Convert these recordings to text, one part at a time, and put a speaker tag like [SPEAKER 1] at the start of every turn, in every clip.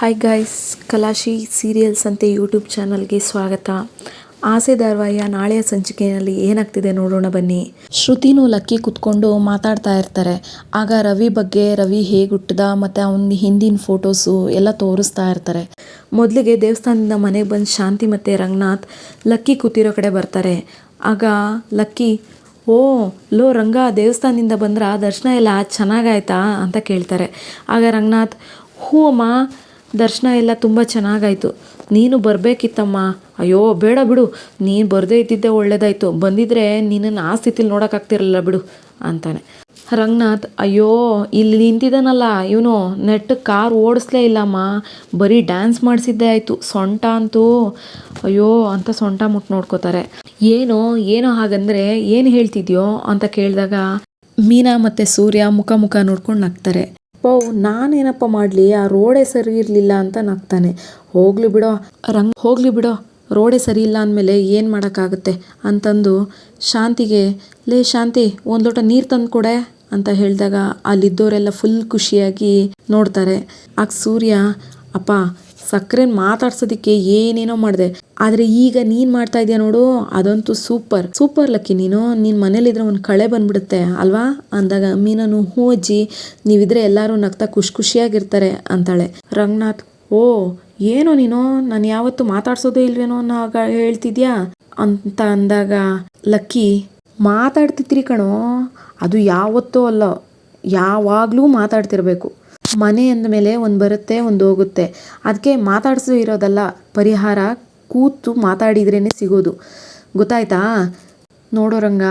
[SPEAKER 1] Hi guys Kalashi serials ಅಂತೆ YouTube ಚಾನಲ್ಗೆ ಸ್ವಾಗತ. ಆಸೆ ಧಾರಾವಾಹಿಯ ನಾಳೆಯ ಸಂಚಿಕೆಯಲ್ಲಿ ಏನಾಗ್ತಿದೆ ನೋಡೋಣ ಬನ್ನಿ. ಶ್ರುತಿನೂ ಲಕ್ಕಿ ಕುತ್ಕೊಂಡು ಮಾತಾಡ್ತಾ ಇರ್ತಾರೆ. ಆಗ ರವಿ ಬಗ್ಗೆ ರವಿ ಹೇಗೆ ಹುಟ್ಟಿದ ಮತ್ತು ಅವನ ಹಿಂದಿನ ಫೋಟೋಸು ಎಲ್ಲ ತೋರಿಸ್ತಾ ಇರ್ತಾರೆ. ಮೊದಲಿಗೆ ದೇವಸ್ಥಾನದಿಂದ ಮನೆಗೆ ಬಂದು ಶಾಂತಿ ಮತ್ತು ರಂಗನಾಥ್ ಲಕ್ಕಿ ಕೂತಿರೋ ಕಡೆ ಬರ್ತಾರೆ. ಆಗ ಲಕ್ಕಿ, ಓ, ಲೋ ರಂಗ, ದೇವಸ್ಥಾನದಿಂದ ಬಂದ್ರ ದರ್ಶನ ಎಲ್ಲ ಚೆನ್ನಾಗಾಯ್ತಾ? ಅಂತ ಕೇಳ್ತಾರೆ. ಆಗ ರಂಗನಾಥ್ ಹೂ ಅಮ್ಮ ದರ್ಶನ ಎಲ್ಲ ತುಂಬ ಚೆನ್ನಾಗಾಯಿತು. ನೀನು ಬರಬೇಕಿತ್ತಮ್ಮ. ಅಯ್ಯೋ, ಬೇಡ ಬಿಡು. ನೀನು ಬರದೇ ಇದ್ದಿದ್ದೆ ಒಳ್ಳೇದಾಯ್ತು. ಬಂದಿದ್ರೆ ನಿನ್ನನ್ನು ಆ ಸ್ಥಿತಿಲಿ ನೋಡೋಕ್ಕಾಗ್ತಿರಲಿಲ್ಲ ಬಿಡು, ಅಂತಾನೆ. ರಂಗನಾಥ್, ಅಯ್ಯೋ, ಇಲ್ಲಿ ನಿಂತಿದ್ದಾನಲ್ಲ. ಇವನು ನೆಟ್ ಕಾರ್ ಓಡಿಸ್ಲೇ ಇಲ್ಲಮ್ಮ. ಬರೀ ಡ್ಯಾನ್ಸ್ ಮಾಡಿಸಿದ್ದೇ ಆಯಿತು. ಸೊಂಟ ಅಂತೂ. ಅಯ್ಯೋ, ಅಂತ ಸೊಂಟ ಮುಟ್ಟು ನೋಡ್ಕೋತಾರೆ. ಏನು, ಏನೋ ಹಾಗಂದ್ರೆ ಏನು ಹೇಳ್ತಿದ್ಯೋ ಅಂತ ಕೇಳಿದಾಗ ಮೀನಾ ಮತ್ತು ಸೂರ್ಯ ಮುಖ ಮುಖ ನೋಡ್ಕೊಂಡು ನಗ್ತಾರೆ. ಪೌ ನಾನೇನಪ್ಪ ಮಾಡಲಿ? ಆ ರೋಡೇ ಸರಿ ಇರಲಿಲ್ಲ ಅಂತ ನಗ್ತಾನೆ. ಹೋಗ್ಲಿ ಬಿಡೋ. ರಂಗ್, ಹೋಗ್ಲಿ ಬಿಡೋ. ರೋಡೇ ಸರಿ ಇಲ್ಲ ಅಂದಮೇಲೆ ಏನು ಮಾಡೋಕ್ಕಾಗುತ್ತೆ? ಅಂತಂದು ಶಾಂತಿಗೆ, ಲೇ ಶಾಂತಿ, ಒಂದು ಲೋಟ ನೀರು ತಂದು ಕೊಡೆ ಅಂತ ಹೇಳಿದಾಗ ಅಲ್ಲಿದ್ದವರೆಲ್ಲ ಫುಲ್ ಖುಷಿಯಾಗಿ ನೋಡ್ತಾರೆ. ಆಗ ಸೂರ್ಯ, ಅಪ್ಪ ಸಕ್ಕರೆ ಮಾತಾಡ್ಸೋದಕ್ಕೆ ಏನೇನೋ ಮಾಡಿದೆ. ಆದರೆ ಈಗ ನೀನು ಮಾಡ್ತಾ ಇದೆಯಾ ನೋಡು, ಅದಂತೂ ಸೂಪರ್. ಸೂಪರ್ ಲಕ್ಕಿ ನೀನು. ನಿನ್ನ ಮನೇಲಿದ್ರೆ ಒಂದು ಕಳೆ ಬಂದ್ಬಿಡುತ್ತೆ, ಅಲ್ವಾ? ಅಂದಾಗ ಮೀನನು ಹ್ಞೂ ಅಜ್ಜಿ ನೀವಿದ್ರೆ ಎಲ್ಲರೂ ನಗ್ತಾ ಖುಷಿ ಖುಷಿಯಾಗಿರ್ತಾರೆ ಅಂತಾಳೆ. ರಂಗನಾಥ್, ಓ, ಏನೋ ನೀನು? ನಾನು ಯಾವತ್ತೂ ಮಾತಾಡ್ಸೋದೇ ಇಲ್ವೇನೋ ನಾಗ ಹೇಳ್ತಿದ್ಯಾ? ಅಂತ ಅಂದಾಗ, ಲಕ್ಕಿ ಮಾತಾಡ್ತಿದ್ರಿ ಕಣೋ. ಅದು ಯಾವತ್ತೂ ಅಲ್ಲ, ಯಾವಾಗಲೂ ಮಾತಾಡ್ತಿರ್ಬೇಕು. ಮನೆ ಅಂದಮೇಲೆ ಒಂದು ಬರುತ್ತೆ, ಒಂದು ಹೋಗುತ್ತೆ. ಅದಕ್ಕೆ ಮಾತಾಡಿಸೋ ಇರೋದಲ್ಲ, ಪರಿಹಾರ ಕೂತು ಮಾತಾಡಿದ್ರೇ ಸಿಗೋದು. ಗೊತ್ತಾಯ್ತಾ? ನೋಡೋ ರಂಗ,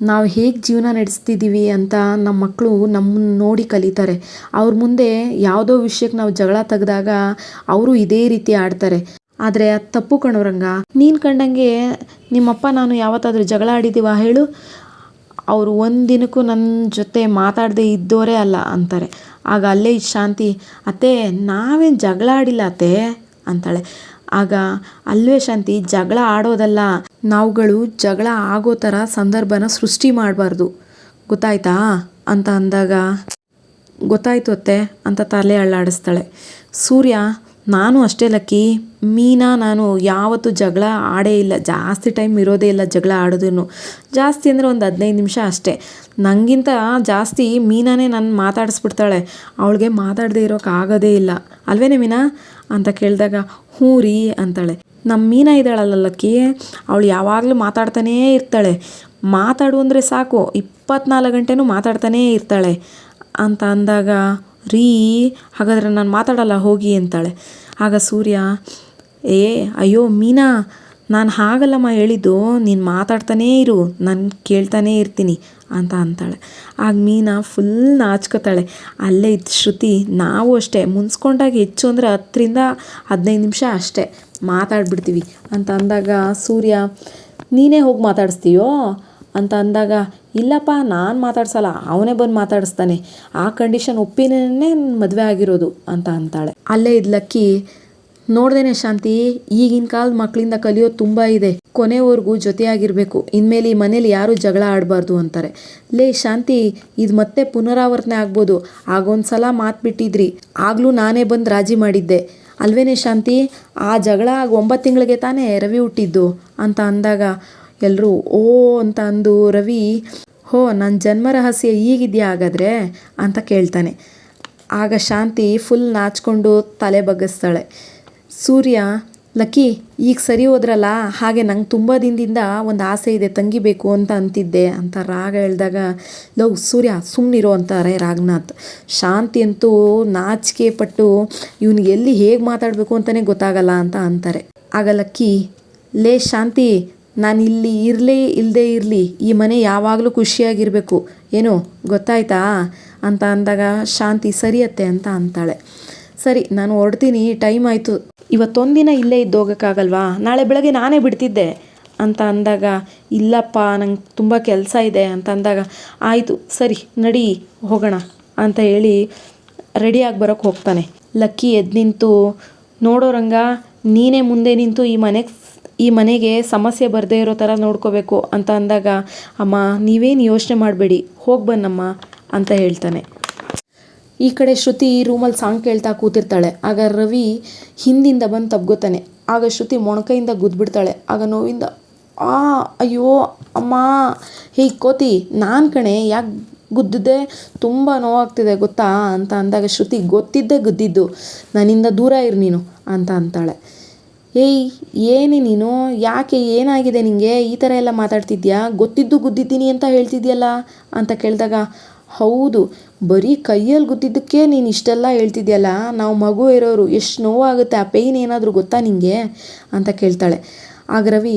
[SPEAKER 1] ನಾವು ಹೇಗೆ ಜೀವನ ನಡೆಸ್ತಿದ್ದೀವಿ ಅಂತ ನಮ್ಮ ಮಕ್ಕಳು ನಮ್ಮನ್ನ ನೋಡಿ ಕಲಿತಾರೆ. ಅವ್ರ ಮುಂದೆ ಯಾವುದೋ ವಿಷಯಕ್ಕೆ ನಾವು ಜಗಳ ತೆಗೆದಾಗ ಅವರು ಇದೇ ರೀತಿ ಆಡ್ತಾರೆ. ಆದರೆ ಅದು ತಪ್ಪು ಕಣೋರಂಗ ನೀನು ಕಂಡಂಗೆ ನಿಮ್ಮಪ್ಪ ನಾನು ಯಾವತ್ತಾದರೂ ಜಗಳ ಆಡಿದ್ದೀವ ಹೇಳು? ಅವರು ಒಂದಿನಕ್ಕೂ ದಿನಕ್ಕೂ ನನ್ನ ಜೊತೆ ಮಾತಾಡದೇ ಇದ್ದೋರೇ ಅಲ್ಲ ಅಂತಾರೆ. ಆಗ ಅಲ್ಲೇ ಶಾಂತಿ, ಅತ್ತೆ, ನಾವೇನು ಜಗಳ ಆಡಿಲ್ಲ ಅತ್ತೆ? ಅಂತಾಳೆ. ಆಗ ಅಲ್ವೇ ಶಾಂತಿ, ಜಗಳ ಆಡೋದಲ್ಲ. ನಾವುಗಳು ಜಗಳ ಆಗೋ ಥರ ಸಂದರ್ಭನ ಸೃಷ್ಟಿ ಮಾಡಬಾರ್ದು. ಗೊತ್ತಾಯ್ತಾ? ಅಂತ ಅಂದಾಗ, ಗೊತ್ತಾಯ್ತು ಅತ್ತೆ, ಅಂತ ತಲೆ ಅಳ್ಳಾಡಿಸ್ತಾಳೆ. ಸೂರ್ಯ ನಾನು ಅಷ್ಟೇ, ಲಕ್ಕಿ. ಮೀನಾ, ನಾನು ಯಾವತ್ತೂ ಜಗಳ ಆಡೇ ಇಲ್ಲ. ಜಾಸ್ತಿ ಟೈಮ್ ಇರೋದೇ ಇಲ್ಲ ಜಗಳ ಆಡೋದೂ ಜಾಸ್ತಿ ಅಂದರೆ ಒಂದು ಹದಿನೈದು ನಿಮಿಷ ಅಷ್ಟೇ. ನನಗಿಂತ ಜಾಸ್ತಿ ಮೀನಾನೇ ನನ್ನ ಮಾತಾಡಿಸ್ಬಿಡ್ತಾಳೆ. ಅವಳಿಗೆ ಮಾತಾಡದೇ ಇರೋಕ್ಕಾಗೋದೇ ಇಲ್ಲ. ಅಲ್ವೇನೆ ಮೀನಾ? ಅಂತ ಕೇಳಿದಾಗ, ಹ್ಞೂ ರೀ ಅಂತಾಳೆ. ನಮ್ಮ ಮೀನಾ ಇದ್ದಾಳಲ್ಲ, ಲಕ್ಕಿ. ಅವಳು ಯಾವಾಗಲೂ ಮಾತಾಡ್ತಾನೇ ಇರ್ತಾಳೆ. ಮಾತಾಡು ಅಂದರೆ ಸಾಕು. ಇಪ್ಪತ್ನಾಲ್ಕು ಗಂಟೆನೂ ಮಾತಾಡ್ತಾನೇ ಇರ್ತಾಳೆ. ಅಂತ ಅಂದಾಗ ರೀ, ಹಾಗಾದರೆ ನಾನು ಮಾತಾಡಲ್ಲ, ಹೋಗಿ ಅಂತಾಳೆ. ಆಗ ಸೂರ್ಯ, ಏ, ಅಯ್ಯೋ, ಮೀನಾ, ನಾನು ಹಾಗಲ್ಲಮ್ಮ ಹೇಳಿದ್ದು, ನೀನು ಮಾತಾಡ್ತಾನೇ ಇರು, ನಾನು ಕೇಳ್ತಾನೇ ಇರ್ತೀನಿ ಅಂತ ಅಂತಾಳೆ. ಆಗ ಮೀನಾ ಫುಲ್ ನಾಚ್ಕೋತಾಳೆ. ಅಲ್ಲೇ ಇದ್ದ ಶ್ರುತಿ, ನಾವು ಅಷ್ಟೇ, ಮುನ್ಸ್ಕೊಂಡಾಗ ಹೆಚ್ಚು ಅಂದರೆ ಹತ್ತರಿಂದ ಹದಿನೈದು ನಿಮಿಷ ಅಷ್ಟೇ ಮಾತಾಡ್ಬಿಡ್ತೀವಿ ಅಂತ ಅಂದಾಗ ಸೂರ್ಯ, ನೀನೇ ಹೋಗಿ ಮಾತಾಡಿಸ್ತೀಯೋ? ಅಂತ ಅಂದಾಗ, ಇಲ್ಲಪ್ಪ, ನಾನು ಮಾತಾಡ್ಸಲ್ಲ, ಅವನೇ ಬಂದು ಮಾತಾಡಿಸ್ತಾನೆ. ಆ ಕಂಡೀಷನ್ ಒಪ್ಪಿನೇ ಮದುವೆ ಆಗಿರೋದು ಅಂತ ಅಂತಾಳೆ. ಅಲ್ಲೇ ಇದ್ಲಕ್ಕಿ ನೋಡ್ದೇನೆ ಶಾಂತಿ, ಈಗಿನ ಕಾಲದ ಮಕ್ಕಳಿಂದ ಕಲಿಯೋದು ತುಂಬ ಇದೆ. ಕೊನೆವರೆಗೂ ಜೊತೆಯಾಗಿರಬೇಕು. ಇನ್ಮೇಲೆ ಈ ಮನೇಲಿ ಯಾರೂ ಜಗಳ ಆಡಬಾರ್ದು ಅಂತಾರೆ. ಲೇ ಶಾಂತಿ, ಇದು ಮತ್ತೆ ಪುನರಾವರ್ತನೆ ಆಗ್ಬೋದು. ಆಗೊಂದು ಸಲ ಮಾತು ಬಿಟ್ಟಿದ್ರಿ. ಆಗಲೂ ನಾನೇ ಬಂದು ರಾಜಿ ಮಾಡಿದ್ದೆ. ಅಲ್ವೇನೆ ಶಾಂತಿ, ಆ ಜಗಳ ಆಗ ಒಂಬತ್ತು ತಿಂಗಳಿಗೆ ತಾನೇ ರವಿ ಹುಟ್ಟಿದ್ದು ಅಂತ ಅಂದಾಗ ಎಲ್ಲರೂ ಓ ಅಂತ ಅಂದು ರವಿ, ಹೋ ನನ್ನ ಜನ್ಮ ರಹಸ್ಯ ಈಗಿದೆಯಾ ಹಾಗಾದರೆ? ಅಂತ ಕೇಳ್ತಾನೆ. ಆಗ ಶಾಂತಿ ಫುಲ್ ನಾಚ್ಕೊಂಡು ತಲೆ ಬಗ್ಗಿಸ್ತಾಳೆ. ಸೂರ್ಯ, ಲಕ್ಕಿ, ಈಗ ಸರಿ ಹೋದ್ರಲ್ಲ? ಹಾಗೆ ನಂಗೆ ತುಂಬ ದಿನದಿಂದ ಒಂದು ಆಸೆ ಇದೆ ತಂಗಿಬೇಕು ಅಂತ ಅಂತಿದ್ದೆ ಅಂತ ರಾಗ ಹೇಳಿದಾಗ ಲವ್ ಸೂರ್ಯ ಸುಮ್ಮನಿರೋ ಅಂತಾರೆ ರಾಘನಾಥ್ ಶಾಂತಿ ಅಂತೂ ನಾಚಿಕೆ ಪಟ್ಟು ಇವನಿಗೆ ಎಲ್ಲಿ ಹೇಗೆ ಮಾತಾಡಬೇಕು ಅಂತಲೇ ಗೊತ್ತಾಗಲ್ಲ ಅಂತ ಅಂತಾರೆ. ಆಗ ಲಕ್ಕಿ, ಲೇ, ಶಾಂತಿ ನಾನು ಇಲ್ಲಿ ಇರಲಿ ಇಲ್ಲದೇ ಇರಲಿ, ಈ ಮನೆ ಯಾವಾಗಲೂ ಖುಷಿಯಾಗಿರಬೇಕು. ಏನು, ಗೊತ್ತಾಯ್ತಾ? ಅಂತ ಅಂದಾಗ ಶಾಂತಿ ಸರಿಯತ್ತೆ ಅಂತ ಅಂತಾಳೆ. ಸರಿ, ನಾನು ಹೊರಡ್ತೀನಿ, ಟೈಮ್ ಆಯಿತು. ಇವತ್ತೊಂದಿನ ಇಲ್ಲೇ ಇದ್ದು ಹೋಗೋಕ್ಕಾಗಲ್ವಾ ನಾಳೆ ಬೆಳಗ್ಗೆ ನಾನೇ ಬಿಡ್ತಿದ್ದೆ ಅಂತ ಅಂದಾಗ, ಇಲ್ಲಪ್ಪ, ನಂಗೆ ತುಂಬ ಕೆಲಸ ಇದೆ ಅಂತ ಅಂದಾಗ, ಆಯಿತು, ಸರಿ, ನಡಿ, ಹೋಗೋಣ ಅಂತ ಹೇಳಿ ರೆಡಿಯಾಗಿ ಬರೋಕ್ಕೆ ಹೋಗ್ತಾನೆ. ಲಕ್ಕಿ ಎದ್ದು ನಿಂತು ನೋಡೋರಂಗ ನೀನೇ ಮುಂದೆ ನಿಂತು ಈ ಮನೆಗೆ ಈ ಮನೆಗೆ ಸಮಸ್ಯೆ ಬರದೇ ಇರೋ ಥರ ನೋಡ್ಕೋಬೇಕು ಅಂತ ಅಂದಾಗ, ಅಮ್ಮ, ನೀವೇನು ಯೋಚನೆ ಮಾಡಬೇಡಿ, ಹೋಗಿ ಬನ್ನಮ್ಮ, ಅಂತ ಹೇಳ್ತಾನೆ. ಈ ಕಡೆ ಶ್ರುತಿ ರೂಮಲ್ಲಿ ಸಾಂಗ್ ಕೇಳ್ತಾ ಕೂತಿರ್ತಾಳೆ. ಆಗ ರವಿ ಹಿಂದಿಂದ ಬಂದು ತಬ್ಗೋತಾನೆ ಆಗ ಶ್ರುತಿ ಮೊಣಕೈಯಿಂದ ಗುದ್ಬಿಡ್ತಾಳೆ. ಆಗ ನೋವಿಂದ, ಆ, ಅಯ್ಯೋ, ಅಮ್ಮ, ಹೇ, ಕೋತಿ, ನಾನು ಕಣೆ, ಯಾಕೆ ಗುದ್ದಿದ್ದೆ? ತುಂಬ ನೋವಾಗ್ತಿದೆ, ಗೊತ್ತಾ? ಅಂತ ಅಂದಾಗ ಶ್ರುತಿ ಗೊತ್ತಿದ್ದೇ ಗುದ್ದಿದ್ದು, ನನ್ನಿಂದ ದೂರ ಇರು ನೀನು, ಅಂತ ಅಂತಾಳೆ. ಏಯ್, ಏನೇ ನೀನು? ಯಾಕೆ ಏನಾಗಿದೆ ನಿನಗೆ ಈ ಥರ ಎಲ್ಲ ಮಾತಾಡ್ತಿದ್ಯಾ? ಗೊತ್ತಿದ್ದು ಗುದ್ದಿದ್ದೀನಿ ಅಂತ ಹೇಳ್ತಿದ್ಯಲ್ಲ ಅಂತ ಕೇಳಿದಾಗ, ಹೌದು, ಬರೀ ಕೈಯಲ್ಲಿ ಗುದ್ದಿದ್ದಕ್ಕೆ ನೀನು ಇಷ್ಟೆಲ್ಲ ಹೇಳ್ತಿದ್ಯಲ್ಲ? ನಾವು ಮಗು ಇರೋರು, ಎಷ್ಟು ನೋವಾಗುತ್ತೆ, ಆ ಪೇಯ್ನ್ ಏನಾದರೂ ಗೊತ್ತಾ ನಿನಗೆ ಅಂತ ಕೇಳ್ತಾಳೆ. ಆಗ ರವಿ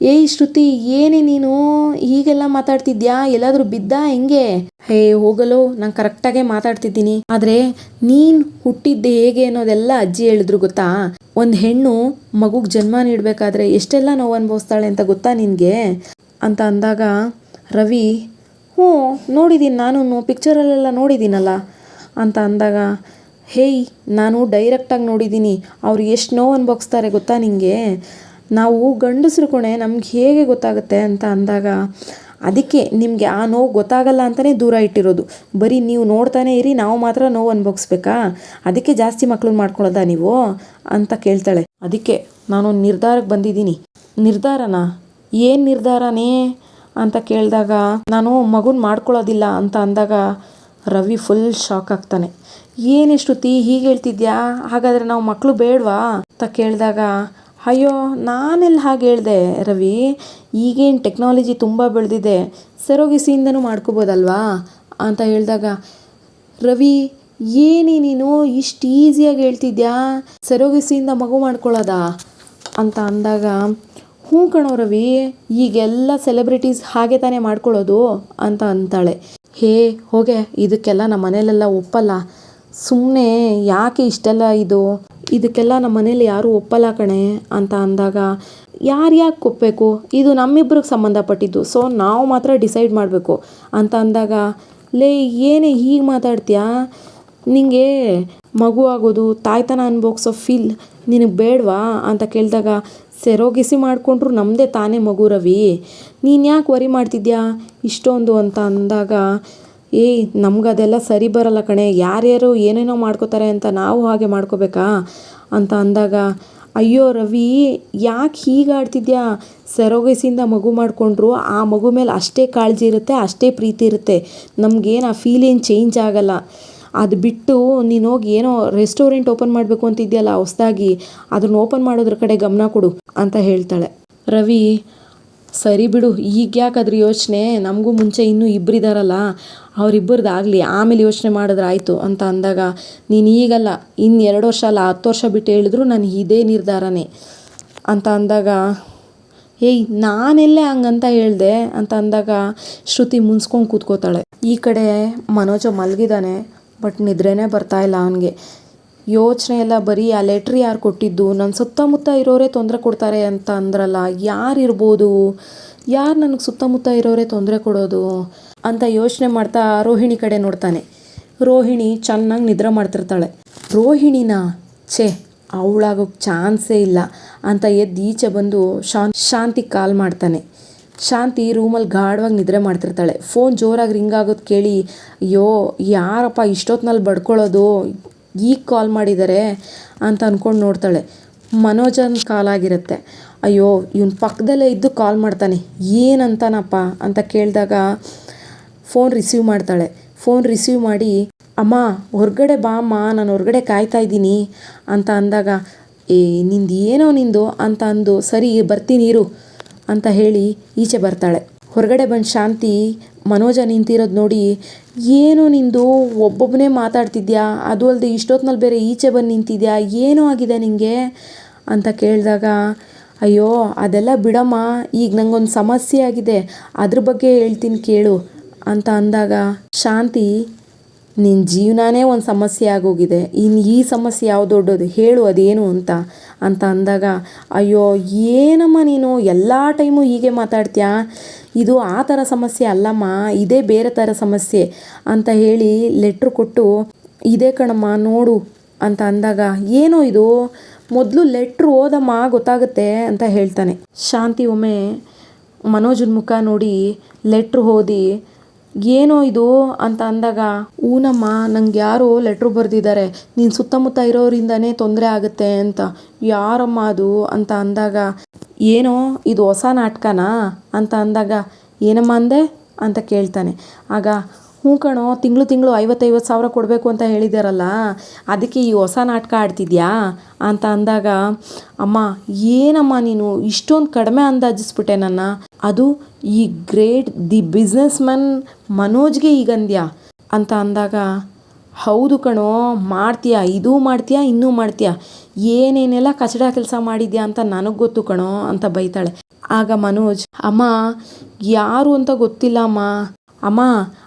[SPEAKER 1] ಏಯ್ ಶ್ರುತಿ, ಏನೇ ನೀನು? ಹೀಗೆಲ್ಲ ಮಾತಾಡ್ತಿದ್ಯಾ? ಎಲ್ಲಾದರೂ ಬಿದ್ದಾ? ಹೆಂಗೆ? ಹೇ, ಹೋಗಲು. ನಾನು ಕರೆಕ್ಟಾಗೆ ಮಾತಾಡ್ತಿದ್ದೀನಿ. ಆದರೆ ನೀನು ಹುಟ್ಟಿದ್ದೆ ಹೇಗೆ ಅನ್ನೋದೆಲ್ಲ ಅಜ್ಜಿ ಹೇಳಿದ್ರು ಗೊತ್ತಾ? ಒಂದು ಹೆಣ್ಣು ಮಗುಗೆ ಜನ್ಮ ನೀಡಬೇಕಾದ್ರೆ ಎಷ್ಟೆಲ್ಲ ನೋವು ಅನುಭವಿಸ್ತಾಳೆ ಅಂತ ಗೊತ್ತಾ ನಿನಗೆ? ಅಂತ ಅಂದಾಗ ರವಿ, ಹ್ಞೂ ನೋಡಿದ್ದೀನಿ ನಾನು ಪಿಕ್ಚರಲ್ಲೆಲ್ಲ ನೋಡಿದ್ದೀನಲ್ಲ ಅಂತ ಅಂದಾಗ, ಹೇಯ್, ನಾನು ಡೈರೆಕ್ಟಾಗಿ ನೋಡಿದ್ದೀನಿ ಅವ್ರು ಎಷ್ಟು ನೋವು ಅನುಭವಿಸ್ತಾರೆ ಗೊತ್ತಾ ನಿನಗೆ ನಾವು ಗಂಡಸ್ರು ಕೊಣೆ ನಮ್ಗೆ ಹೇಗೆ ಗೊತ್ತಾಗುತ್ತೆ ಅಂತ ಅಂದಾಗ ಅದಕ್ಕೆ ನಿಮಗೆ ಆ ನೋವು ಗೊತ್ತಾಗಲ್ಲ ಅಂತಲೇ ದೂರ ಇಟ್ಟಿರೋದು. ಬರೀ ನೀವು ನೋಡ್ತಾನೆ ಇರಿ, ನಾವು ಮಾತ್ರ ನೋವು ಅನುಭವಿಸ್ಬೇಕಾ? ಅದಕ್ಕೆ ಜಾಸ್ತಿ ಮಕ್ಳನ್ನ ಮಾಡ್ಕೊಳ್ಳೋದಾ ನೀವು? ಅಂತ ಕೇಳ್ತಾಳೆ. ಅದಕ್ಕೆ ನಾನು ನಿರ್ಧಾರಕ್ಕೆ ಬಂದಿದ್ದೀನಿ. ನಿರ್ಧಾರನಾ? ಏನು ನಿರ್ಧಾರನೇ? ಅಂತ ಕೇಳಿದಾಗ, ನಾನು ಮಗುನ ಮಾಡ್ಕೊಳ್ಳೋದಿಲ್ಲ ಅಂತ ಅಂದಾಗ ರವಿ ಫುಲ್ ಶಾಕ್ ಆಗ್ತಾನೆ. ಏನೇ ಶ್ರುತಿ ಹೀಗೆ ಹೇಳ್ತಿದ್ಯಾ? ಹಾಗಾದರೆ ನಾವು ಮಕ್ಕಳು ಬೇಡವಾ? ಅಂತ ಕೇಳಿದಾಗ ಅಯ್ಯೋ, ನಾನೆಲ್ಲಿ ಹಾಗೆ ಹೇಳಿದೆ, ರವಿ. ಈಗೇನು ಟೆಕ್ನಾಲಜಿ ತುಂಬ ಬೆಳೆದಿದೆ. ಸೆರೋಗಿಸಿಯಿಂದನೂ ಮಾಡ್ಕೋಬೋದಲ್ವಾ? ಅಂತ ಹೇಳಿದಾಗ, ರವಿ, ಏನಿ ನೀನು ಇಷ್ಟು ಈಸಿಯಾಗಿ ಹೇಳ್ತಿದ್ಯಾ? ಸೆರೋಗಿಸಿಯಿಂದ ಮಗು ಮಾಡ್ಕೊಳ್ಳೋದಾ ಅಂತ ಅಂದಾಗ, ಹ್ಞೂ ಕಣೋ ರವಿ, ಈಗೆಲ್ಲ ಸೆಲೆಬ್ರಿಟೀಸ್ ಹಾಗೆ ತಾನೇ ಮಾಡ್ಕೊಳ್ಳೋದು ಅಂತ ಅಂತಾಳೆ. ಹೇ, ಹೋಗೆ, ಇದಕ್ಕೆಲ್ಲ ನಮ್ಮ ಮನೇಲೆಲ್ಲ ಒಪ್ಪಲ್ಲ. ಸುಮ್ಮನೆ ಯಾಕೆ ಇಷ್ಟೆಲ್ಲ ಇದು? ಇದಕ್ಕೆಲ್ಲ ನಮ್ಮ ಮನೇಲಿ ಯಾರೂ ಒಪ್ಪಲ್ಲ ಕಣೆ ಅಂತ ಅಂದಾಗ ಯಾರು ಯಾಕೆ ಒಪ್ಪಬೇಕು ಇದು ನಮ್ಮಿಬ್ರಿಗೆ ಸಂಬಂಧಪಟ್ಟಿದ್ದು ಸೊ ನಾವು ಮಾತ್ರ ಡಿಸೈಡ್ ಮಾಡಬೇಕು ಅಂತ ಅಂದಾಗ, ಲೇ, ಏನೇ ಹೀಗೆ ಮಾತಾಡ್ತೀಯಾ? ನಿಂಗೆ ಮಗು ಆಗೋದು, ತಾಯ್ತನ ಅನುಭವಿಸೋ ಫೀಲ್ ನಿನಗೆ ಬೇಡವಾ ಅಂತ ಕೇಳಿದಾಗ, ಸೆರೋಗಿಸಿ ಮಾಡಿಕೊಂಡ್ರು ನಮ್ಮದೇ ತಾನೇ ಮಗು ರವಿ. ನೀನು ಯಾಕೆ ವರಿ ಮಾಡ್ತಿದ್ಯಾ ಇಷ್ಟೊಂದು ಅಂತ ಅಂದಾಗ ಏಯ್ ನಮ್ಗೆ ಅದೆಲ್ಲ ಸರಿ ಬರಲ್ಲ ಕಣೆ. ಯಾರ್ಯಾರು ಏನೇನೋ ಮಾಡ್ಕೋತಾರೆ ಅಂತ ನಾವು ಹಾಗೆ ಮಾಡ್ಕೋಬೇಕಾ? ಅಂತ ಅಂದಾಗ, ಅಯ್ಯೋ ರವಿ, ಯಾಕೆ ಹೀಗೆ ಆಡ್ತಿದ್ಯಾ? ಸೆರೋಗಸಿಯಿಂದ ಮಗು ಮಾಡಿಕೊಂಡ್ರು, ಆ ಮಗು ಮೇಲೆ ಅಷ್ಟೇ ಕಾಳಜಿ ಇರುತ್ತೆ, ಅಷ್ಟೇ ಪ್ರೀತಿ ಇರುತ್ತೆ. ನಮಗೇನು ಆ ಫೀಲ್ ಏನು ಚೇಂಜ್ ಆಗಲ್ಲ. ಅದು ಬಿಟ್ಟು ನೀನು ಹೋಗಿ ಏನೋ ರೆಸ್ಟೋರೆಂಟ್ ಓಪನ್ ಮಾಡಬೇಕು ಅಂತಿದ್ಯಲ್ಲ, ಹೊಸ್ದಾಗಿ ಅದನ್ನ ಓಪನ್ ಮಾಡೋದ್ರ ಕಡೆ ಗಮನ ಕೊಡು, ಅಂತ ಹೇಳ್ತಾಳೆ. ರವಿ ಸರಿ ಬಿಡು, ಈಗ ಯಾಕೆ ಯೋಚನೆ? ನಮಗೂ ಮುಂಚೆ ಇನ್ನೂ ಇಬ್ಬರಿದಾರಲ್ಲ ಅವರಿಬ್ಬರದಾಗಲಿ ಆಮೇಲೆ ಯೋಚನೆ ಮಾಡಿದ್ರೆ ಆಯಿತು ಅಂತ ಅಂದಾಗ, ನೀನು ಈಗಲ್ಲ ಇನ್ನು ಎರಡು ವರ್ಷ ಅಲ್ಲ, ಹತ್ತು ವರ್ಷ ಬಿಟ್ಟು ಹೇಳಿದ್ರು ನಾನು ಇದೇ ನಿರ್ಧಾರನೇ ಅಂತ ಅಂದಾಗ, ಏಯ್, ನಾನೆಲ್ಲೇ ಹಂಗಂತ ಹೇಳಿದೆ ಅಂತ ಅಂದಾಗ ಶ್ರುತಿ ಮುನ್ಸ್ಕೊಂಡು ಕೂತ್ಕೋತಾಳೆ. ಈ ಕಡೆ ಮನೋಜ ಮಲಗಿದ್ದಾನೆ ಬಟ್ ನಿದ್ರೆನೇ ಇಲ್ಲ ಅವನಿಗೆ. ಯೋಚನೆ ಎಲ್ಲ ಬರೀ ಆ ಲೆಟ್ರ್ ಯಾರು ಕೊಟ್ಟಿದ್ದು? ನನ್ನ ಸುತ್ತಮುತ್ತ ಇರೋರೇ ತೊಂದರೆ ಕೊಡ್ತಾರೆ ಅಂತ ಅಂದ್ರಲ್ಲ, ಯಾರು ಇರ್ಬೋದು? ಯಾರು ನನಗೆ ಸುತ್ತಮುತ್ತ ಇರೋರೇ ತೊಂದರೆ ಕೊಡೋದು? ಅಂತ ಯೋಚನೆ ಮಾಡ್ತಾ ರೋಹಿಣಿ ಕಡೆ ನೋಡ್ತಾನೆ. ರೋಹಿಣಿ ಚೆನ್ನಾಗಿ ನಿದ್ರೆ ಮಾಡ್ತಿರ್ತಾಳೆ. ರೋಹಿಣಿನ, ಛೇ ಅವಳಾಗೋಕ್ಕೆ ಚಾನ್ಸೇ ಇಲ್ಲ ಅಂತ ಎದ್ದು ಈಚೆ ಬಂದು ಶಾನ್, ಶಾಂತಿ ಕಾಲ್ ಮಾಡ್ತಾನೆ. ಶಾಂತಿ ರೂಮಲ್ಲಿ ಗಾಢವಾಗಿ ನಿದ್ರೆ ಮಾಡ್ತಿರ್ತಾಳೆ. ಫೋನ್ ಜೋರಾಗಿ ರಿಂಗ್ ಆಗೋದು ಕೇಳಿ, ಅಯ್ಯೋ, ಯಾರಪ್ಪ ಇಷ್ಟೊತ್ತಿನಲ್ಲಿ ಬಡ್ಕೊಳ್ಳೋದು ಈಗ ಕಾಲ್ ಮಾಡಿದ್ದಾರೆ ಅಂತ ಅಂದ್ಕೊಂಡು ನೋಡ್ತಾಳೆ. ಮನೋಜನ್ ಕಾಲ್ ಆಗಿರುತ್ತೆ. ಅಯ್ಯೋ, ಇವನು ಪಕ್ಕದಲ್ಲೇ ಇದ್ದು ಕಾಲ್ ಮಾಡ್ತಾನೆ. ಏನಂತಾನಪ್ಪ ಅಂತ ಕೇಳಿದಾಗ ಫೋನ್ ರಿಸೀವ್ ಮಾಡ್ತಾಳೆ. ಫೋನ್ ರಿಸೀವ್ ಮಾಡಿ, ಅಮ್ಮ, ಹೊರಗಡೆ ಬಾ ಅಮ್ಮ, ನಾನು ಹೊರಗಡೆ ಕಾಯ್ತಾ ಇದ್ದೀನಿ ಅಂತ ಅಂದಾಗ, ಏ, ನಿಂದು ಏನೋ ನಿಂದು? ಅಂತ ಅಂದು, ಸರಿ, ಬರ್ತೀನಿ ಇರು ಅಂತ ಹೇಳಿ ಈಚೆ ಬರ್ತಾಳೆ. ಹೊರಗಡೆ ಬಂದು ಶಾಂತಿ, ಮನೋಜ ನಿಂತಿರೋದು ನೋಡಿ, ಏನು ನಿಂದು? ಒಬ್ಬೊಬ್ಬನೇ ಮಾತಾಡ್ತಿದ್ಯಾ? ಅದು ಅಲ್ಲದೆ ಇಷ್ಟೊತ್ತಿನಲ್ಲಿ ಬೇರೆ ಈಚೆ ಬಂದು ನಿಂತಿದ್ಯಾ? ಏನೂ ಆಗಿದೆ ನಿನಗೆ ಅಂತ ಕೇಳಿದಾಗ, ಅಯ್ಯೋ, ಅದೆಲ್ಲ ಬಿಡಮ್ಮ, ಈಗ ನಂಗೊಂದು ಸಮಸ್ಯೆ ಆಗಿದೆ. ಅದ್ರ ಬಗ್ಗೆ ಹೇಳ್ತೀನಿ ಕೇಳು. ಅಂತ ಅಂದಾಗ, ಶಾಂತಿ ನಿನ್ನ ಜೀವನನೇ ಒಂದು ಸಮಸ್ಯೆ ಆಗೋಗಿದೆ. ಇನ್ನು ಈ ಸಮಸ್ಯೆ ಯಾವ ದೊಡ್ಡದು? ಹೇಳು ಅದೇನು ಅಂತ. ಅಂತ ಅಂದಾಗ, ಅಯ್ಯೋ, ಏನಮ್ಮ ನೀನು? ಎಲ್ಲ ಟೈಮು ಹೀಗೆ ಮಾತಾಡ್ತೀಯಾ? ಇದು ಆ ಥರ ಸಮಸ್ಯೆ ಅಲ್ಲಮ್ಮ, ಇದೇ ಬೇರೆ ಥರ ಸಮಸ್ಯೆ ಅಂತ ಹೇಳಿ ಲೆಟ್ರ್ ಕೊಟ್ಟು, ಇದೇ ಕಣಮ್ಮ, ನೋಡು ಅಂತ ಅಂದಾಗ, ಏನೋ ಇದು? ಮೊದಲು ಲೆಟ್ರ್ ಓದಮ್ಮ, ಗೊತ್ತಾಗುತ್ತೆ ಅಂತ ಹೇಳ್ತಾನೆ. ಶಾಂತಿ ಒಮ್ಮೆ ಮನೋಜನ ಮುಖ ನೋಡಿ ಲೆಟ್ರ್ ಓದಿ ಏನೋ ಇದು ಅಂತ ಅಂದಾಗ, ಊನಮ್ಮ, ನಂಗೆ ಯಾರೋ ಲೆಟ್ರು ಬರೆದಿದ್ದಾರೆ. ನೀನು ಸುತ್ತಮುತ್ತ ಇರೋರಿಂದನೇ ತೊಂದರೆ ಆಗುತ್ತೆ ಅಂತ. ಯಾರಮ್ಮ ಅದು? ಅಂತ ಅಂದಾಗ, ಏನೋ ಇದು ಹೊಸ ನಾಟಕನಾ? ಅಂತ ಅಂದಾಗ, ಏನಮ್ಮ ಅಂದೆ? ಅಂತ ಕೇಳ್ತಾನೆ. ಆಗ ಹ್ಞೂ ಕಣೋ, ತಿಂಗಳು ತಿಂಗಳು ಐವತ್ತೈವತ್ತು ಸಾವಿರ ಕೊಡಬೇಕು ಅಂತ ಹೇಳಿದಾರಲ್ಲ, ಅದಕ್ಕೆ ಈ ಹೊಸ ನಾಟಕ ಆಡ್ತಿದ್ಯಾ? ಅಂತ ಅಂದಾಗ, ಅಮ್ಮ, ಏನಮ್ಮ ನೀನು, ಇಷ್ಟೊಂದು ಕಡಿಮೆ ಅಂದಾಜಿಸ್ಬಿಟ್ಟೆ ನನ್ನ. ಅದು ಈ ಗ್ರೇಟ್ ದಿ ಬಿಸ್ನೆಸ್ ಮನ್ ಮನೋಜ್ಗೆ ಈಗ ಅಂದ್ಯಾ? ಅಂತ ಅಂದಾಗ, ಹೌದು ಕಣೋ, ಮಾಡ್ತೀಯಾ? ಇದೂ ಮಾಡ್ತೀಯಾ? ಇನ್ನೂ ಮಾಡ್ತೀಯಾ? ಏನೇನೆಲ್ಲ ಕಚಡ ಕೆಲಸ ಮಾಡಿದ್ಯಾ ಅಂತ ನನಗೆ ಗೊತ್ತು ಕಣೋ, ಅಂತ ಬೈತಾಳೆ. ಆಗ ಮನೋಜ್, ಅಮ್ಮ, ಯಾರು ಅಂತ ಗೊತ್ತಿಲ್ಲ ಅಮ್ಮ. ಅಮ್ಮ,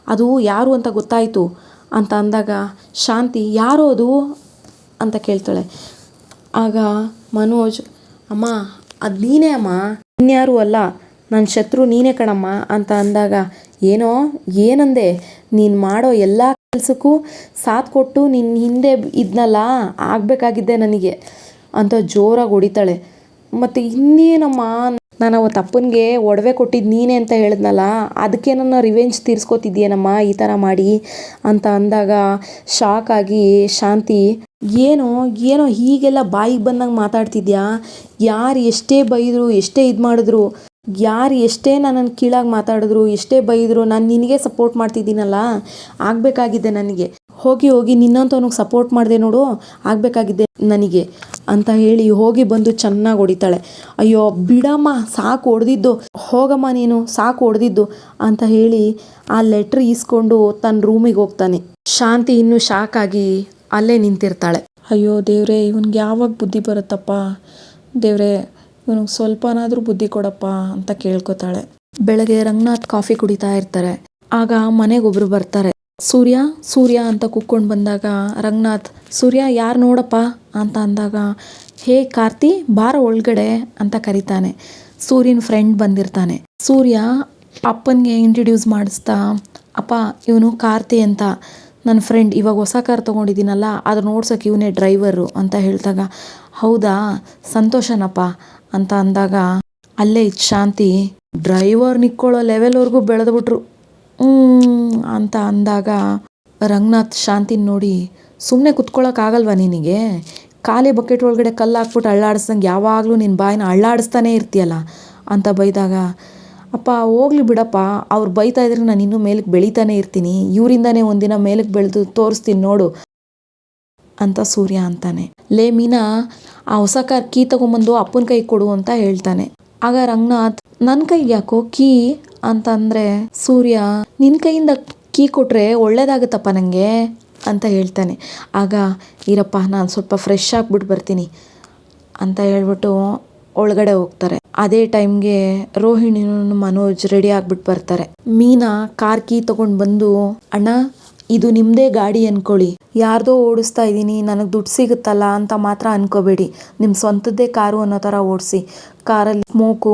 [SPEAKER 1] ಅದು ಯಾರು ಅಂತ ಗೊತ್ತಾಯಿತು? ಅಂತ ಅಂದಾಗ, ಶಾಂತಿ, ಯಾರು ಅದು? ಅಂತ ಕೇಳ್ತಾಳೆ. ಆಗ ಮನೋಜ್, ಅಮ್ಮ, ಅದು ನೀನೇ ಅಮ್ಮ. ಇನ್ಯಾರೂ ಅಲ್ಲ. ನನ್ನ ಶತ್ರು ನೀನೇ ಕಣಮ್ಮ. ಅಂತ ಅಂದಾಗ, ಏನೋ, ಏನಂದೆ? ನೀನು ಮಾಡೋ ಎಲ್ಲ ಕೆಲಸಕ್ಕೂ ಸಾಥ್ ಕೊಟ್ಟು ನಿನ್ನ ಹಿಂದೆ ಇದ್ನಲ್ಲ, ಆಗಬೇಕಾಗಿದ್ದೆ ನನಗೆ. ಅಂತ ಜೋರಾಗಿ ಹೊಡಿತಾಳೆ. ಮತ್ತು ಇನ್ನೇನಮ್ಮ ನಾನು ಅವತ್ತು ಅಪ್ಪನಿಗೆ ಒಡವೆ ಕೊಟ್ಟಿದ್ದು ನೀನೇ ಅಂತ ಹೇಳಿದ್ನಲ್ಲ, ಅದಕ್ಕೆ ನನ್ನ ರಿವೆಂಜ್ ತೀರಿಸ್ಕೊತಿದ್ದೀಯನಮ್ಮ ಈ ಥರ ಮಾಡಿ ಅಂತ ಅಂದಾಗ ಶಾಕ್ ಆಗಿ ಶಾಂತಿ, ಏನೋ ಏನೋ ಹೀಗೆಲ್ಲ ಬಾಯಿಗೆ ಬಂದಂಗೆ ಮಾತಾಡ್ತಿದ್ಯಾ? ಯಾರು ಎಷ್ಟೇ ಬೈದರು, ಎಷ್ಟೇ ಇದು ಮಾಡಿದ್ರು, ಯಾರು ಎಷ್ಟೇ ನನ್ನನ್ನು ಕೀಳಾಗಿ ಮಾತಾಡಿದ್ರು, ಎಷ್ಟೇ ಬೈದರು ನಾನು ನಿನಗೆ ಸಪೋರ್ಟ್ ಮಾಡ್ತಿದ್ದೀನಲ್ಲ, ಆಗಬೇಕಾಗಿದೆ ನನಗೆ. ಹೋಗಿ ಹೋಗಿ ನಿನ್ನಂಥವ್ನಿಗೆ ಸಪೋರ್ಟ್ ಮಾಡಿದೆ ನೋಡು, ಆಗಬೇಕಾಗಿದ್ದೆ ನನಗೆ ಅಂತ ಹೇಳಿ ಹೋಗಿ ಬಂದು ಚೆನ್ನಾಗಿ ಹೊಡಿತಾಳೆ. ಅಯ್ಯೋ, ಬಿಡಮ್ಮ, ಸಾಕು ಹೊಡೆದಿದ್ದು, ಹೋಗಮ್ಮ ನೀನು, ಸಾಕು ಹೊಡೆದಿದ್ದು ಅಂತ ಹೇಳಿ ಆ ಲೆಟ್ರ್ ಈಸ್ಕೊಂಡು ತನ್ನ ರೂಮಿಗೆ ಹೋಗ್ತಾನೆ. ಶಾಂತಿ ಇನ್ನೂ ಆಗಿ ಅಲ್ಲೇ ನಿಂತಿರ್ತಾಳೆ. ಅಯ್ಯೋ ದೇವ್ರೆ, ಇವನಿಗೆ ಯಾವಾಗ ಬುದ್ಧಿ ಬರುತ್ತಪ್ಪ? ದೇವ್ರೆ, ಇವನಿಗೆ ಸ್ವಲ್ಪನಾದರೂ ಬುದ್ಧಿ ಕೊಡಪ್ಪ ಅಂತ ಕೇಳ್ಕೊತಾಳೆ. ಬೆಳಗ್ಗೆ ರಂಗನಾಥ್ ಕಾಫಿ ಕುಡಿತಾ ಇರ್ತಾರೆ. ಆಗ ಮನೆಗೊಬ್ರು ಬರ್ತಾರೆ. ಸೂರ್ಯ ಸೂರ್ಯ ಅಂತ ಕುಕ್ಕೊಂಡು ಬಂದಾಗ ರಂಗನಾಥ್, ಸೂರ್ಯ, ಯಾರು ನೋಡಪ್ಪ? ಅಂತ ಅಂದಾಗ, ಹೇ ಕಾರ್ತಿ, ಬಾರ ಒಳಗಡೆ ಅಂತ ಕರೀತಾನೆ. ಸೂರ್ಯನ ಫ್ರೆಂಡ್ ಬಂದಿರ್ತಾನೆ. ಸೂರ್ಯ ಅಪ್ಪನಿಗೆ ಇಂಟ್ರಡ್ಯೂಸ್ ಮಾಡಿಸ್ತಾ, ಅಪ್ಪ, ಇವನು ಕಾರ್ತಿ ಅಂತ. ನನ್ನ ಫ್ರೆಂಡ್ ಇವಾಗ ಹೊಸ ಕಾರ್ ತೊಗೊಂಡಿದ್ದೀನಲ್ಲ ಅದು ನೋಡ್ಸೋಕೆ ಇವನೇ ಡ್ರೈವರು ಅಂತ ಹೇಳಿದಾಗ ಹೌದಾ? ಸಂತೋಷನಪ್ಪ? ಅಂತ ಅಂದಾಗ, ಅಲ್ಲೇ ಶಾಂತಿ ಡ್ರೈವರ್ ನಿಕ್ಕೊಳ್ಳೋ ಲೆವೆಲ್ವರೆಗೂ ಬೆಳೆದ್ಬಿಟ್ರು. ಅಂತ ಅಂದಾಗ ರಂಗನಾಥ್ ಶಾಂತಿನ ನೋಡಿ ಸುಮ್ಮನೆ ಕುತ್ಕೊಳ್ಳೋಕ್ಕಾಗಲ್ವಾ ನಿನಗೆ? ಖಾಲಿ ಬಕೆಟ್ ಒಳಗಡೆ ಕಲ್ಲು ಹಾಕ್ಬಿಟ್ಟು ಅಳ್ಳಾಡಿಸ್ದಂಗೆ ಯಾವಾಗಲೂ ನಿನ್ನ ಬಾಯಿನ ಅಳ್ಳಾಡಿಸ್ತಾನೇ ಇರ್ತೀಯಲ್ಲ ಅಂತ ಬೈದಾಗ, ಅಪ್ಪ, ಹೋಗ್ಲಿ ಬಿಡಪ್ಪ, ಅವ್ರು ಬೈತಾ ಇದ್ರೆ ನಾನು ಇನ್ನೂ ಮೇಲಕ್ಕೆ ಬೆಳೀತಾನೆ ಇರ್ತೀನಿ. ಇವರಿಂದನೇ ಒಂದಿನ ಮೇಲಕ್ಕೆ ಬೆಳೆದು ತೋರಿಸ್ತೀನಿ ನೋಡು ಅಂತ ಸೂರ್ಯ ಅಂತಾನೆ. ಲೇ ಮೀನಾ, ಆ ಹೊಸ ಕಾರ್ ಕೀ ತಗೊಂಬಂದು ಅಪ್ಪನ ಕೈ ಕೊಡು ಅಂತ ಹೇಳ್ತಾನೆ. ಆಗ ರಂಗನಾಥ್ ನನ್ನ ಕೈಗೆ ಯಾಕೋ ಕೀ ಅಂತಂದರೆ, ಸೂರ್ಯ ನಿನ್ನ ಕೈಯಿಂದ ಕೀ ಕೊಟ್ಟರೆ ಒಳ್ಳೇದಾಗುತ್ತಪ್ಪ ನನಗೆ ಅಂತ ಹೇಳ್ತಾನೆ. ಆಗ, ಇರಪ್ಪ, ನಾನು ಸ್ವಲ್ಪ ಫ್ರೆಶ್ ಆಗಿಬಿಟ್ಟು ಬರ್ತೀನಿ ಅಂತ ಹೇಳ್ಬಿಟ್ಟು ಒಳಗಡೆ ಹೋಗ್ತಾರೆ. ಅದೇ ಟೈಮ್ಗೆ ರೋಹಿಣಿ ಮನೋಜ್ ರೆಡಿ ಆಗ್ಬಿಟ್ಟು ಬರ್ತಾರೆ. ಮೀನಾ ಕಾರ್ ಕೀ ತೊಗೊಂಡು ಬಂದು, ಅಣ್ಣ ಇದು ನಿಮ್ಮದೇ ಗಾಡಿ ಅನ್ಕೊಳ್ಳಿ. ಯಾರ್ದೋ ಓಡಿಸ್ತಾ ಇದ್ದೀನಿ, ನನಗೆ ದುಡ್ಡು ಸಿಗುತ್ತಲ್ಲ ಅಂತ ಮಾತ್ರ ಅನ್ಕೋಬೇಡಿ. ನಿಮ್ಮ ಸ್ವಂತದ್ದೇ ಕಾರು ಅನ್ನೋ ಥರ ಓಡಿಸಿ. ಕಾರಲ್ಲಿ ಸ್ಮೋಕು,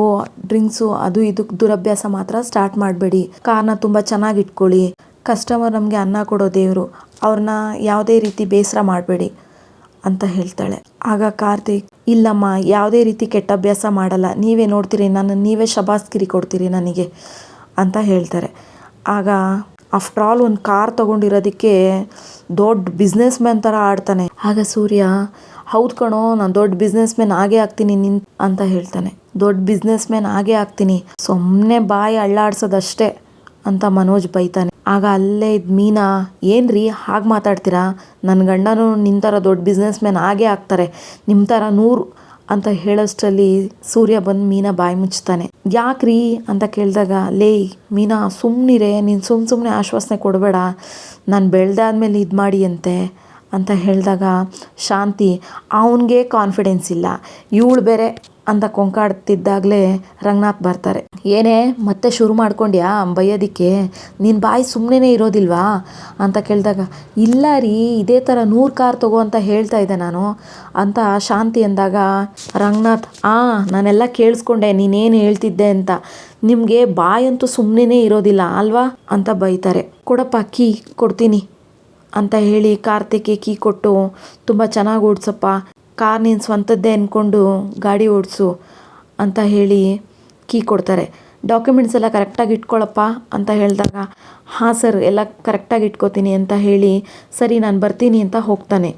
[SPEAKER 1] ಡ್ರಿಂಕ್ಸು, ಅದು ಇದು ದುರಭ್ಯಾಸ ಮಾತ್ರ ಸ್ಟಾರ್ಟ್ ಮಾಡಬೇಡಿ. ಕಾರ್ನ ತುಂಬ ಚೆನ್ನಾಗಿ ಇಟ್ಕೊಳ್ಳಿ. ಕಸ್ಟಮರ್ ನಮಗೆ ಅನ್ನ ಕೊಡೋ ದೇವರು. ಅವ್ರನ್ನ ಯಾವುದೇ ರೀತಿ ಬೇಸರ ಮಾಡಬೇಡಿ ಅಂತ ಹೇಳ್ತಾಳೆ. ಆಗ ಕಾರ್ತಿಕ್, ಇಲ್ಲಮ್ಮ, ಯಾವುದೇ ರೀತಿ ಕೆಟ್ಟ ಅಭ್ಯಾಸ ಮಾಡಲ್ಲ. ನೀವೇ ನೋಡ್ತೀರಿ, ನನ್ನ ನೀವೇ ಶಬಾಸ್ಗಿರಿ ಕೊಡ್ತೀರಿ ನನಗೆ ಅಂತ ಹೇಳ್ತಾರೆ. ಆಗ ಆಫ್ಟರ್ ಆಲ್ ಒಂದು ಕಾರ್ ತೊಗೊಂಡಿರೋದಕ್ಕೆ ದೊಡ್ಡ ಬಿಸ್ನೆಸ್ ಮ್ಯಾನ್ ಥರ ಆಡ್ತಾನೆ. ಆಗ ಸೂರ್ಯ, ಹೌದು ಕಣೋ, ನಾನು ದೊಡ್ಡ ಬಿಸ್ನೆಸ್ ಮ್ಯಾನ್ ಆಗೇ ಆಗ್ತೀನಿ ನಿನ್ ಅಂತ ಹೇಳ್ತಾನೆ. ದೊಡ್ಡ ಬಿಸ್ನೆಸ್ ಮ್ಯಾನ್ ಆಗೇ ಆಗ್ತೀನಿ. ಸುಮ್ಮನೆ ಬಾಯಿ ಅಳ್ಳಾಡ್ಸೋದಷ್ಟೇ ಅಂತ ಮನೋಜ್ ಬೈತಾನೆ. ಆಗ ಅಲ್ಲೇ ಇದ್ದ ಮೀನಾ, ಏನ್ರಿ, ಹಾಗೆ ಮಾತಾಡ್ತೀರಾ? ನನ್ನ ಗಂಡನೂ ನಿನ್ನ ಥರ ದೊಡ್ಡ ಬಿಸ್ನೆಸ್ ಮ್ಯಾನ್ ಆಗೇ ಆಗ್ತಾರೆ. ನಿಮ್ಮ ಥರ ನೂರು ಅಂತ ಹೇಳೋಷ್ಟರಲ್ಲಿ ಸೂರ್ಯ ಬಂದು ಮೀನಾ ಬಾಯಿ ಮುಚ್ತಾನೆ. ಯಾಕ್ರಿ ಅಂತ ಕೇಳಿದಾಗ ಲೇಯ್ ಮೀನಾ ಸುಮ್ಮನಿರೆ ನೀನು ಸುಮ್ಮ ಸುಮ್ಮನೆ ಆಶ್ವಾಸನೆ ಕೊಡಬೇಡ, ನಾನು ಬೆಳೆದಾದ್ಮೇಲೆ ಇದು ಮಾಡಿ ಅಂತೆ ಅಂತ ಹೇಳಿದಾಗ ಶಾಂತಿ ಅವನಿಗೆ ಕಾನ್ಫಿಡೆನ್ಸ್ ಇಲ್ಲ. ಇವಳು ಬೇರೆ ಅಂತ ಕೊಂಕಾಡ್ತಿದ್ದಾಗಲೇ ರಂಗನಾಥ್ ಬರ್ತಾರೆ. ಏನೇ, ಮತ್ತೆ ಶುರು ಮಾಡ್ಕೊಂಡ್ಯಾ ಬೈಯೋದಿಕ್ಕೆ? ನಿನ್ನ ಬಾಯಿ ಸುಮ್ಮನೆ ಇರೋದಿಲ್ವಾ? ಅಂತ ಕೇಳಿದಾಗ, ಇಲ್ಲ ರೀ, ಇದೇ ಥರ ನೂರು ಕಾರ್ ತಗೋ ಅಂತ ಹೇಳ್ತಾ ಇದ್ದೆ ನಾನು ಅಂತ ಶಾಂತಿ ಅಂದಾಗ ರಂಗನಾಥ್, ಆ, ನಾನೆಲ್ಲ ಕೇಳಿಸ್ಕೊಂಡೆ, ನೀನೇನು ಹೇಳ್ತಿದ್ದೆ ಅಂತ. ನಿಮಗೆ ಬಾಯಂತೂ ಸುಮ್ಮನೆ ಇರೋದಿಲ್ಲ ಅಲ್ವಾ? ಅಂತ ಬೈತಾರೆ. ಕೊಡಪ್ಪ, ಕೀ ಕೊಡ್ತೀನಿ ಅಂತ ಹೇಳಿ ಕಾರ್ತಿಕ್ಗೆ ಕೀ ಕೊಟ್ಟು, ತುಂಬ ಚೆನ್ನಾಗಿ ಓಡಿಸಪ್ಪ ಕಾರ್ ನಿನ್ನ ಸ್ವಂತದ್ದೇ ಅಂದ್ಕೊಂಡು ಗಾಡಿ ಓಡಿಸು ಅಂತ ಹೇಳಿ ಕೀ ಕೊಡ್ತಾರೆ. ಡಾಕ್ಯುಮೆಂಟ್ಸ್ ಎಲ್ಲ ಕರೆಕ್ಟಾಗಿ ಇಟ್ಕೊಳ್ಳಪ್ಪ ಅಂತ ಹೇಳಿದಾಗ, ಹಾಂ ಸರ್ ಎಲ್ಲ ಕರೆಕ್ಟಾಗಿ ಇಟ್ಕೋತೀನಿ ಅಂತ ಹೇಳಿ, ಸರಿ, ನಾನು ಬರ್ತೀನಿ ಅಂತ ಹೋಗ್ತಾನೆ.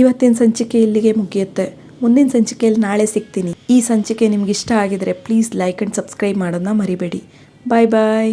[SPEAKER 1] ಇವತ್ತಿನ ಸಂಚಿಕೆ ಇಲ್ಲಿಗೆ ಮುಗಿಯುತ್ತೆ. ಮುಂದಿನ ಸಂಚಿಕೆಯಲ್ಲಿ ನಾಳೆ ಸಿಗ್ತೀನಿ. ಈ ಸಂಚಿಕೆ ನಿಮ್ಗೆ ಇಷ್ಟ ಆಗಿದರೆ ಪ್ಲೀಸ್ ಲೈಕ್ ಆ್ಯಂಡ್ ಸಬ್ಸ್ಕ್ರೈಬ್ ಮಾಡೋದನ್ನ ಮರಿಬೇಡಿ. ಬಾಯ್ ಬಾಯ್